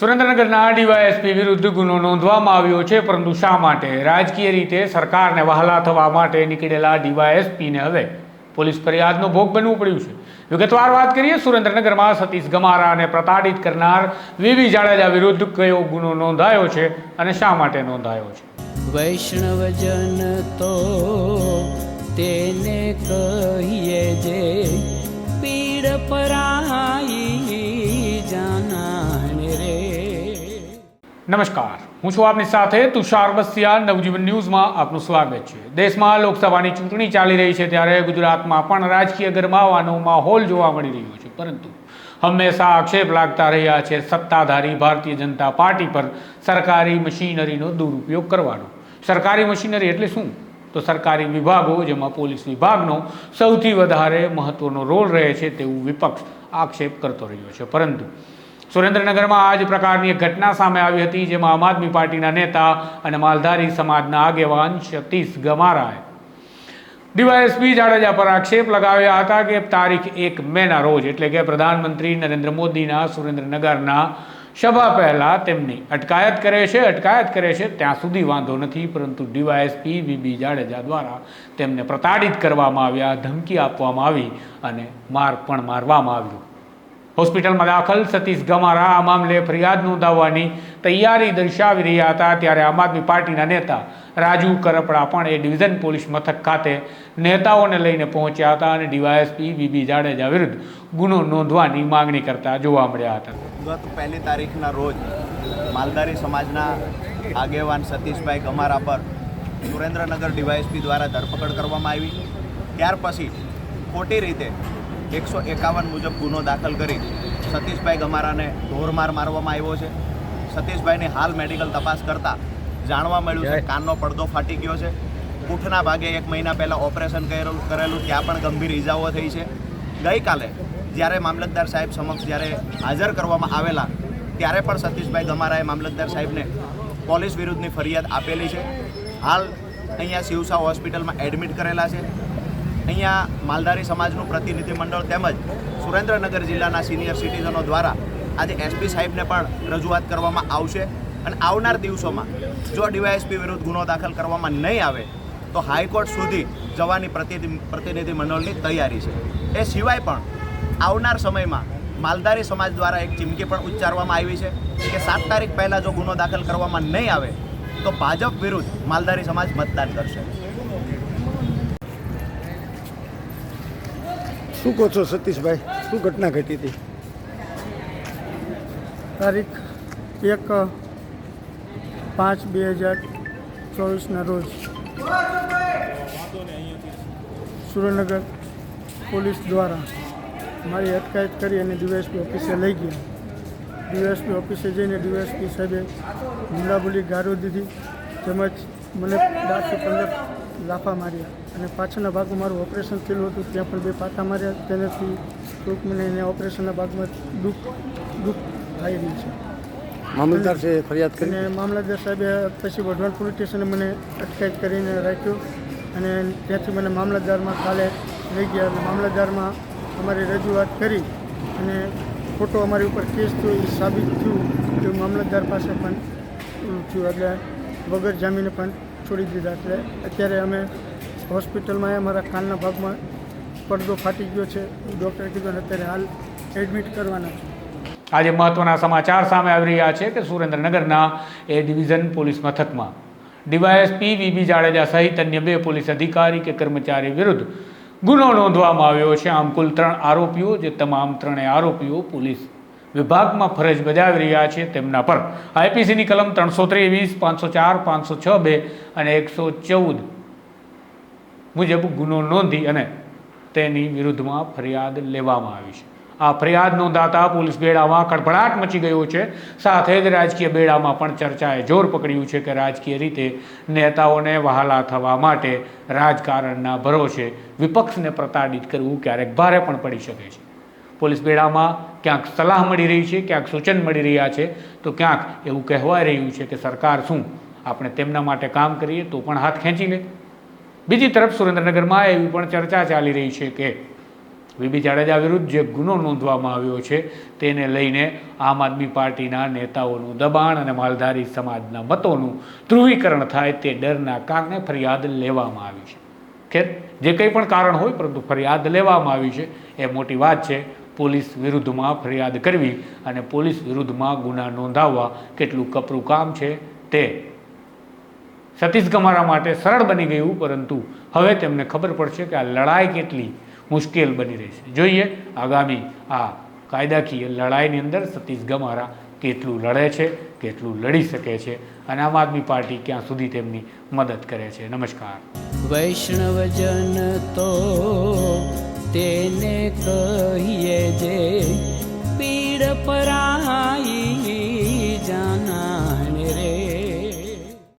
સુરેન્દ્રનગરના ડીવાયએસપી વિરુદ્ધ ગુનો નોંધવામાં આવ્યો છે, પરંતુ શા માટે? રાજકીય રીતે સરકારને વહાલા થવા માટે નીકળેલા ડીવાયએસપીને હવે પોલીસ ફરિયાદનો ભોગ બનવું પડ્યું છે. વિગતવાર વાત કરીએ, સુરેન્દ્રનગરમાં સતીશ ગમારાને પ્રતાડિત કરનાર વીવી જાડેજા વિરુદ્ધ કયો ગુનો નોંધાયો છે અને શા માટે નોંધાયો છે? વૈષ્ણવજન તો તેને કહીએ જે પીડ પરાઈ નમસ્કાર. હું છું આપની સાથે તુષાર બસિયા નવજીવન ન્યૂઝમાં આપનું સ્વાગત છે. દેશમાં લોકસભાની ચૂંટણી ચાલી રહી છે ત્યારે ગુજરાતમાં પણ રાજકીય ગરમાવાનો માહોલ જોવા મળી રહ્યો છે. પરંતુ હંમેશા આક્ષેપ લાગતા રહ્યા છે સત્તાધારી ભારતીય જનતા પાર્ટી પર સરકારી મશીનરીનો દુરુપયોગ કરવાનો. સરકારી મશીનરી એટલે શું? તો સરકારી વિભાગો, જેમાં પોલીસ વિભાગનો સૌથી વધારે મહત્વનો રોલ રહે છે તેવું વિપક્ષ આક્ષેપ કરતો રહ્યો છે. પરંતુ સુરેન્દ્રનગરમાં આ જ પ્રકારની એક ઘટના સામે આવી હતી, જેમાં આમ આદમી પાર્ટીના નેતા અને માલધારી સમાજના આગેવાન સતીશ ગમારાએ. ડીવાયએસપી જાડેજા પર આક્ષેપ લગાવ્યા હતા કે તારીખ એક મેના રોજ, એટલે કે પ્રધાનમંત્રી નરેન્દ્ર મોદીના સુરેન્દ્રનગરના સભા પહેલા તેમની અટકાયત કરે છે, અટકાયત કરે છે, ત્યાં સુધી વાંધો નથી, પરંતુ ડીવાયએસપી વીબી જાડેજા દ્વારા તેમને પ્રતાડિત કરવામાં આવ્યા, ધમકી આપવામાં આવી અને માર પણ મારવામાં આવ્યું. હોસ્પિટલમાં દાખલ સતીશ ગમારા આ મામલે ફરિયાદ નોંધાવવાની તૈયારી દર્શાવી રહ્યા હતા ત્યારે આમ આદમી પાર્ટીના નેતા રાજુ કરપડા પણ એ ડિવિઝન પોલીસ મથક ખાતે નેતાઓને લઈને પહોંચ્યા હતા અને ડીવાયએસપી બીબી જાડેજા વિરુદ્ધ ગુનો નોંધવાની માંગણી કરતા જોવા મળ્યા હતા. ગત પહેલી તારીખના રોજ માલધારી સમાજના આગેવાન સતીશભાઈ ગમારા પર સુરેન્દ્રનગર ડીવાયએસપી દ્વારા ધરપકડ કરવામાં આવી. ત્યાર પછી ખોટી રીતે એકસો એકાવન મુજબ ગુનો દાખલ કરી સતીશભાઈ ગમારાને ઢોરમાર મારવામાં આવ્યો છે. સતીશભાઈની હાલ મેડિકલ તપાસ કરતાં જાણવા મળ્યું છે કાનનો પડદો ફાટી ગયો છે. પૂંઠના ભાગે એક મહિના પહેલાં ઓપરેશન કરેલું કરેલું ત્યાં પણ ગંભીર ઇજાઓ થઈ છે. ગઈકાલે જ્યારે મામલતદાર સાહેબ સમક્ષ જ્યારે હાજર કરવામાં આવેલા ત્યારે પણ સતીશભાઈ ગમારાએ મામલતદાર સાહેબને પોલીસ વિરુદ્ધની ફરિયાદ આપેલી છે. હાલ અહીંયા શિવસા હોસ્પિટલમાં એડમિટ કરેલા છે. અહીંયા માલધારી સમાજનું પ્રતિનિધિ મંડળ તેમજ સુરેન્દ્રનગર જિલ્લાના સિનિયર સિટીઝનો દ્વારા આજે એસપી સાહેબને પણ રજૂઆત કરવામાં આવશે અને આવનાર દિવસોમાં જો ડીવાયએસપી વિરુદ્ધ ગુનો દાખલ કરવામાં નહીં આવે, તો હાઈકોર્ટ સુધી જવાની પ્રતિનિધિ મંડળની તૈયારી છે. એ સિવાય પણ આવનાર સમયમાં માલધારી સમાજ દ્વારા એક ચીમકી પણ ઉચ્ચારવામાં આવી છે કે સાત તારીખ પહેલાં જો ગુનો દાખલ કરવામાં નહીં આવે, તો ભાજપ વિરુદ્ધ માલધારી સમાજ મતદાન કરશે. શું કહો છો સતીશભાઈ? શું ઘટના ઘટી હતી? તારીખ એક પાંચ બે હજાર ચોવીસના રોજ સુરેન્દ્રનગર પોલીસ દ્વારા મારી અટકાયત કરી અને ડીવાયએસપી ઓફિસે લઈ ગયા. ડીવાયએસપી ઓફિસે જઈને ડીવાયએસપી સાહેબે હુમલાબોલી ગારો દીધી. તેમજ મને બારસો પંદર લાફા માર્યા અને પાછળના ભાગમાં મારું ઓપરેશન થયેલું હતું ત્યાં પણ બે પાટા માર્યા. તેનાથી ટૂંક મને એને ઓપરેશનના ભાગમાં દુઃખ દુઃખ થઈ રહ્યું છે. મામલતદાર છે ફરિયાદ કરીને મામલતદાર સાહેબે પછી વઢવાણ પોલીસ સ્ટેશને મને અટકાયત કરીને રાખ્યો અને ત્યાંથી મને મામલતદારમાં કાલે લઈ ગયા અને મામલતદારમાં અમારી રજૂઆત કરી અને ખોટો અમારી ઉપર કેસ થયો એ સાબિત થયું. કે મામલતદાર પાસે પણ થયું. એટલે વગર જામીને પણ છોડી દીધા એટલે અત્યારે અમે હોસ્પિટલમાં અમારા મારા કાનના ભાગમાં પડદો ફાટી ગયો છે. ડૉક્ટરે કીધું અત્યારે હાલ એડમિટ કરવાના છે. આજે મહત્વના સમાચાર સામે આવી રહ્યા છે કે સુરેન્દ્રનગરના એ ડિવિઝન પોલીસ મથકમાં ડીવાયએસપી વીબી જાડેજા સહિત અન્ય બે પોલીસ અધિકારી કે કર્મચારી વિરુદ્ધ ગુનો નોંધવામાં આવ્યો છે. આમ કુલ ત્રણ આરોપીઓ, જે તમામ ત્રણેય આરોપીઓ પોલીસ વિભાગમાં ફરજ બજાવી રહ્યા છે તેમના પર. આઈપીસીની કલમ ત્રણસો ત્રેવીસ, પાંચસો ચાર, પાંચસો છ બે અને એકસો ચૌદ મુજબ ગુનો નોંધી અને તેની વિરુદ્ધમાં ફરિયાદ લેવામાં આવી છે. આ ફરિયાદ નોંધાતા પોલીસ બેડામાં કડભડાટ મચી ગયો છે. સાથે જ રાજકીય બેડામાં પણ ચર્ચાએ જોર પકડ્યું છે કે રાજકીય રીતે નેતાઓને વહાલા થવા માટે રાજકારણના ભરોસે વિપક્ષને પ્રતાડિત કરવું ક્યારેક ભારે પણ પડી શકે છે. પોલીસ બેડામાં ક્યાંક સલાહ મળી રહી છે, ક્યાંક સૂચન મળી રહ્યા છે, તો ક્યાંક એવું કહેવાઈ રહ્યું છે કે સરકાર શું, આપણે તેમના માટે કામ કરીએ તો પણ હાથ ખેંચી લે. બીજી તરફ સુરેન્દ્રનગરમાં એવી પણ ચર્ચા ચાલી રહી છે કે વીબી જાડેજા વિરુદ્ધ જે ગુનો નોંધવામાં આવ્યો છે, તેને લઈને આમ આદમી પાર્ટીના નેતાઓનું દબાણ અને માલધારી સમાજના મતોનું ધ્રુવીકરણ થાય તે ડરના કારણે ફરિયાદ લેવામાં આવી છે. ખેર, જે કંઈ પણ કારણ હોય પરંતુ ફરિયાદ લેવામાં આવી છે, એ મોટી વાત છે. પોલીસ વિરુદ્ધમાં ફરિયાદ કરવી અને પોલીસ વિરુદ્ધમાં ગુના નોંધાવવા કેટલું કપરું કામ છે તે સતીશ ગમારા માટે સરળ બની ગયું, પરંતુ હવે તેમને ખબર પડશે કે આ લડાઈ કેટલી મુશ્કેલ બની રહી છે. જોઈએ આગામી આ કાયદાકીય લડાઈની અંદર સતીશ ગમારા કેટલું લડે છે, કેટલું લડી શકે છે અને આમ આદમી પાર્ટી ક્યાં સુધી તેમની મદદ કરે છે. નમસ્કાર. વૈષ્ણવજન તો કહીએ જે પીડ જાના